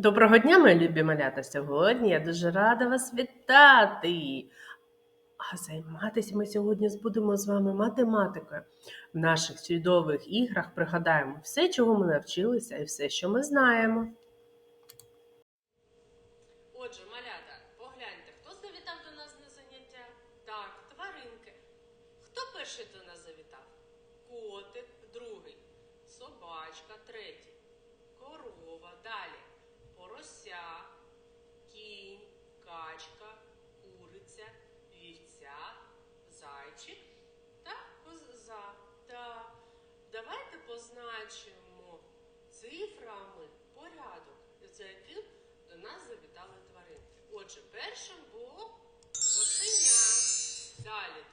Доброго дня, мої любі малята! Сьогодні я дуже рада вас вітати. А займатися ми сьогодні будемо з вами математикою. В наших чудових іграх пригадаємо все, чого ми навчилися, і все, що ми знаємо. Отже, малята, погляньте, хто завітав до нас на заняття? Так, тваринки. Хто перший до нас завітав? Котик, другий, собачка, третій, корова, далі, порося, кінь, качка, куриця, вівця, зайчик та коза. Так, давайте позначимо цифрами порядок, за яким до нас завітали тваринки. Отже, першим було кошеня, далі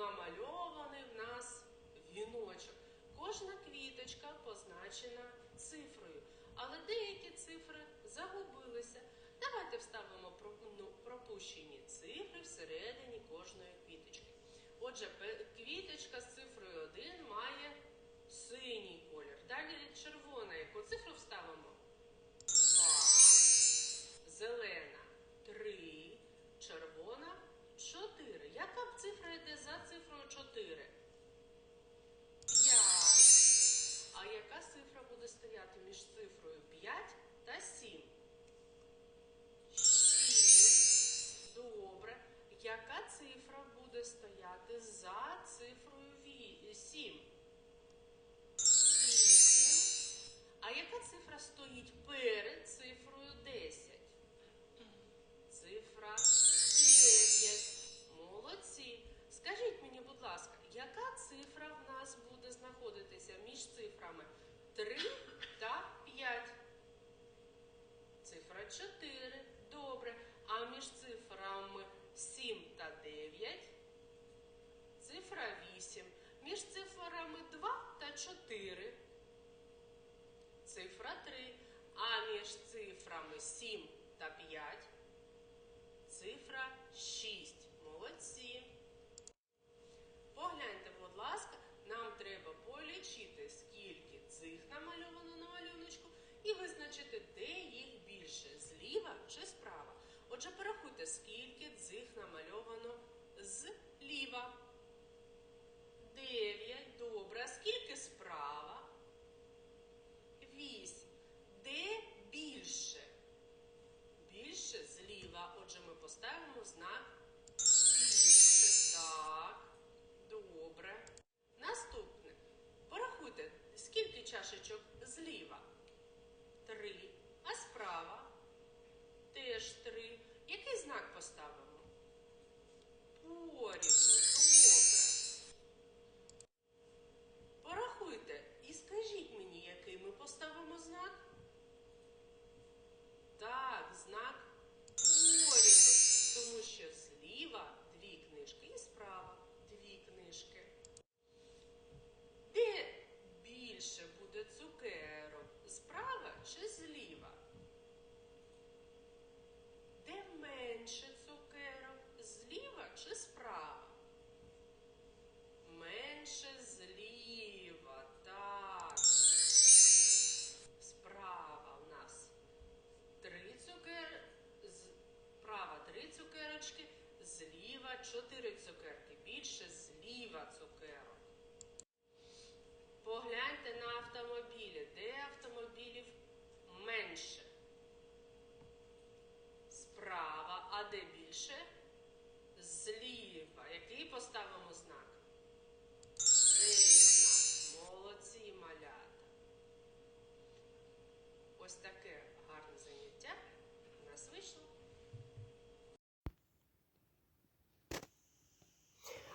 намальований в нас віночок. Кожна квіточка позначена цифрою, але деякі цифри загубилися. Давайте вставимо ну, пропущені цифри всередині кожної квіточки. Отже, квіточка з цифрою 1 має синій буде стояти за цифрою 7? Вісім. А яка цифра стоїть перед цифрою 10? Цифра 9. Молодці. Скажіть мені, будь ласка, яка цифра в нас буде знаходитися між цифрами 3 та 5? Цифра 4. Добре. А між цифрами 7 та 9? Цифра 8. Між цифрами 2 та 4. Цифра 3. А між цифрами 7 та 5. Цифра 6. Молодці. Погляньте, будь ласка, нам треба полічити, скільки цих намальовано на малюночку, і визначити, де їх більше зліва чи справа. Отже, порахуйте, скільки цих намальовано зліва. Дев'ять. Добре. Скільки справа? Вісім. Де більше? Більше зліва. Отже, ми поставимо знак більше. Так. Добре. Наступне. Порахуйте, скільки чашечок зліва? Три. А справа? Теж три. Який знак поставимо? Порівну. Цукерок? Справа чи зліва? Де менше цукерок? Зліва чи справа? Менше зліва, так. Справа в нас три цукер... Справа три цукерочки, зліва чотири цукерки. Більше зліва цукерок. Погляньте на автомобілі. Де автомобілів менше? Справа, а де більше? Зліва. Який поставимо знак? Цей. Молодці малята. Ось таке гарне заняття у нас вийшло.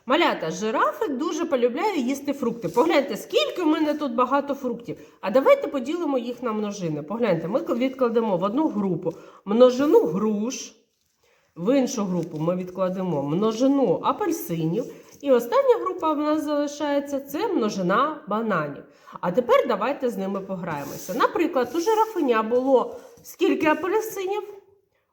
Малята, жирафи дуже полюбляє їсти фрукти. Погляньте, скільки в мене тут багато фруктів. А давайте поділимо їх на множини. Погляньте, ми відкладемо в одну групу множину груш, в іншу групу ми відкладемо множину апельсинів. І остання група в нас залишається це множина бананів. А тепер давайте з ними пограємося. Наприклад, у жирафеня було скільки апельсинів?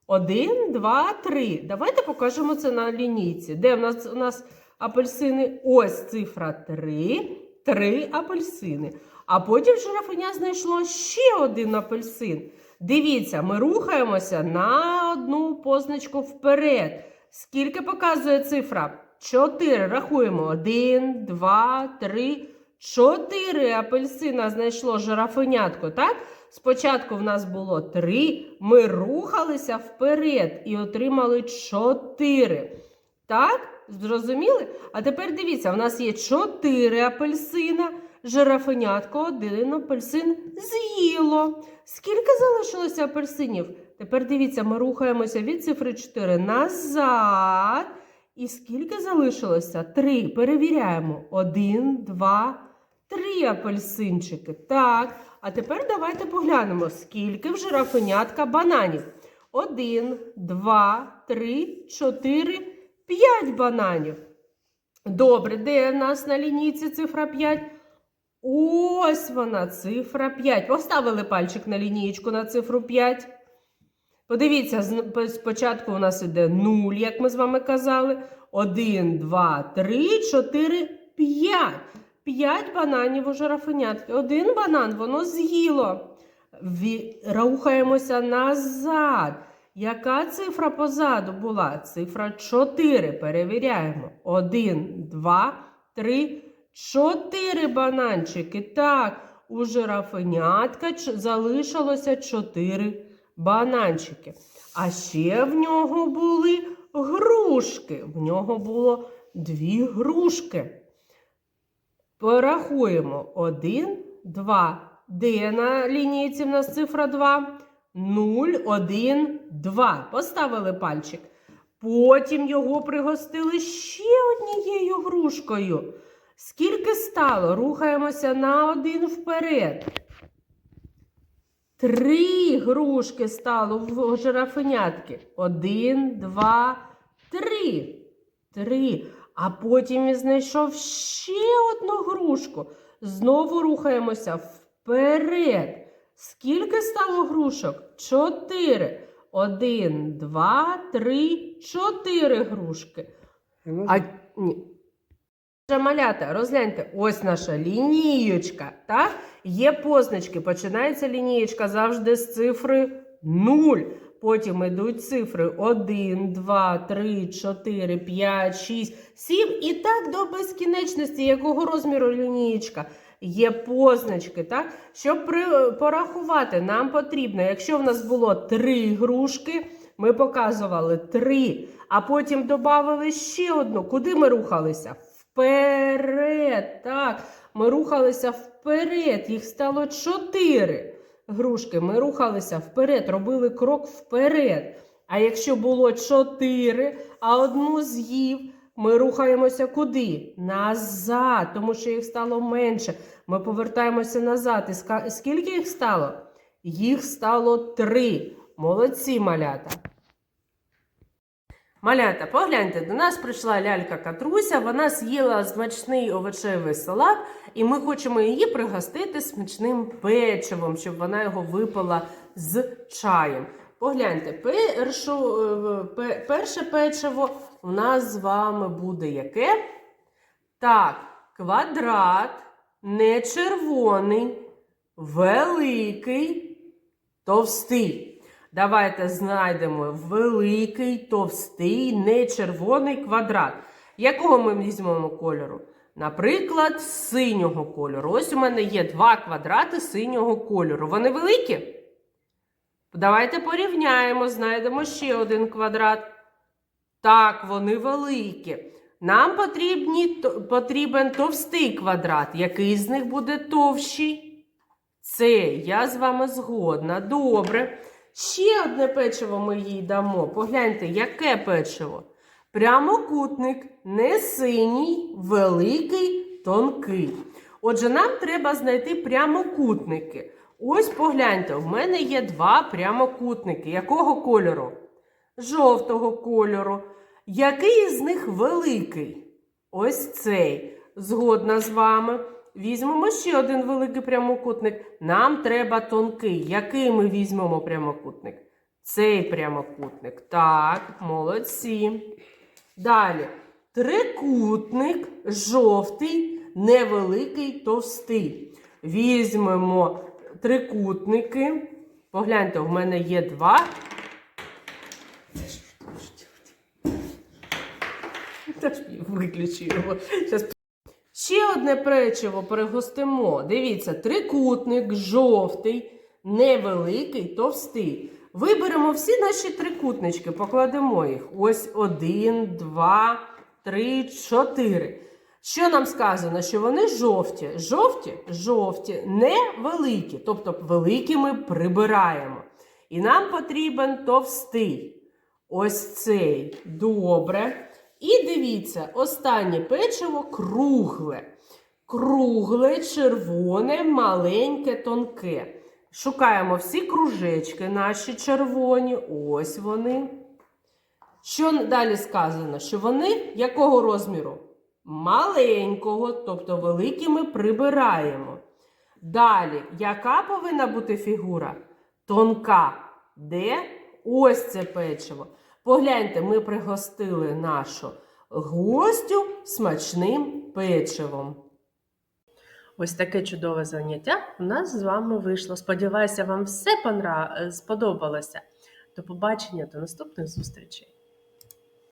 Один, два, три. Давайте покажемо це на лінійці. Де в нас у нас апельсини? Ось цифра 3. Три апельсини. А потім жирафеня знайшло ще один апельсин. Дивіться, ми рухаємося на одну позначку вперед. Скільки показує цифра? Чотири. Рахуємо. Один, два, три. Чотири апельсина знайшло жирафенятко, так? Спочатку в нас було три, ми рухалися вперед і отримали чотири. Так? Зрозуміли? А тепер дивіться, в нас є чотири апельсина, жирафенятко, один апельсин з'їло. Скільки залишилося апельсинів? Тепер дивіться, ми рухаємося від цифри 4 назад. І скільки залишилося? Три. Перевіряємо. Один, два, три апельсинчики. Так. А тепер давайте поглянемо, скільки в жирафенятка бананів. Один, два, три, чотири, п'ять бананів. Добре, де в нас на лінійці цифра 5? Ось вона, цифра 5. Поставили пальчик на лінієчку на цифру 5. Подивіться, спочатку у нас іде 0, як ми з вами казали. 1, 2, 3, 4, 5. 5 бананів у жирафенятки. Один банан воно з'їло. Рухаємося назад. Яка цифра позаду була? Цифра 4. Перевіряємо. 1, 2, 3, 4 бананчики. Так, у жирафенятка залишилося 4 бананчики. А ще в нього були грушки. В нього було дві грушки. Порахуємо. Один, два. Де на лінійці в нас цифра 2? 0, 1, 2. Поставили пальчик. Потім його пригостили ще однією грушкою. Скільки стало? Рухаємося на один вперед. Три грушки стало в жирафенятки. Один, два, три. Три. А потім він знайшов ще одну грушку. Знову рухаємося вперед. Скільки стало грушок? Чотири. Один, два, три, чотири грушки. А ні. Малята, розгляньте, ось наша лінієчка. Так? Є позначки. Починається лінієчка завжди з цифри 0. Потім йдуть цифри 1, 2, 3, 4, 5, 6, 7 і так до безкінечності, якого розміру лінієчка. Є позначки, так? Щоб при, порахувати, нам потрібно, якщо в нас було 3 грушки, ми показували 3, а потім додали ще одну. Куди ми рухалися? Вперед. Так, ми рухалися вперед. Їх стало 4 грушки. Ми рухалися вперед, робили крок вперед. А якщо було 4, а одну з'їв, ми рухаємося куди? Назад, тому що їх стало менше. Ми повертаємося назад. І скільки їх стало? Їх стало 3. Молодці, малята. Малята, погляньте, до нас прийшла лялька Катруся, вона з'їла смачний овочевий салат, і ми хочемо її пригостити смачним печивом, щоб вона його випила з чаєм. Погляньте, першу, е, перше печиво у нас з вами буде яке? Так, квадрат, не червоний, великий, товстий. Давайте знайдемо великий, товстий, не червоний квадрат. Якого ми візьмемо кольору? Наприклад, синього кольору. Ось у мене є два квадрати синього кольору. Вони великі? Давайте порівняємо, знайдемо ще один квадрат. Так, вони великі. Нам потрібні, потрібен товстий квадрат. Який з них буде товщий? Це я з вами згодна. Добре. Ще одне печиво ми їй дамо. Погляньте, яке печиво? Прямокутник не синій, великий, тонкий. Отже, нам треба знайти прямокутники. Ось погляньте, в мене є два прямокутники. Якого кольору? Жовтого кольору. Який з них великий? Ось цей. Згодна з вами. Візьмемо ще один великий прямокутник. Нам треба тонкий. Який ми візьмемо прямокутник? Цей прямокутник. Так, молодці. Далі. Трикутник жовтий, невеликий, товстий. Візьмемо трикутники. Погляньте, в мене є два. Його. Щас Ще одне печиво пригостимо. Дивіться, трикутник, жовтий, невеликий, товстий. Виберемо всі наші трикутнички, покладемо їх. Ось один, два, три, чотири. Що нам сказано? Що вони жовті. Жовті, жовті, невеликі. Тобто великі ми прибираємо. І нам потрібен товстий. Ось цей. Добре. І дивіться, останнє печиво кругле. Кругле, червоне, маленьке, тонке. Шукаємо всі кружечки наші червоні. Ось вони. Що далі сказано? Що вони якого розміру? Маленького, тобто великі ми прибираємо. Далі, яка повинна бути фігура? Тонка. Де? Ось це печиво. Погляньте, ми пригостили нашу гостю смачним печивом. Ось таке чудове заняття у нас з вами вийшло. Сподіваюся, вам все понра- сподобалося. До побачення, до наступних зустрічей.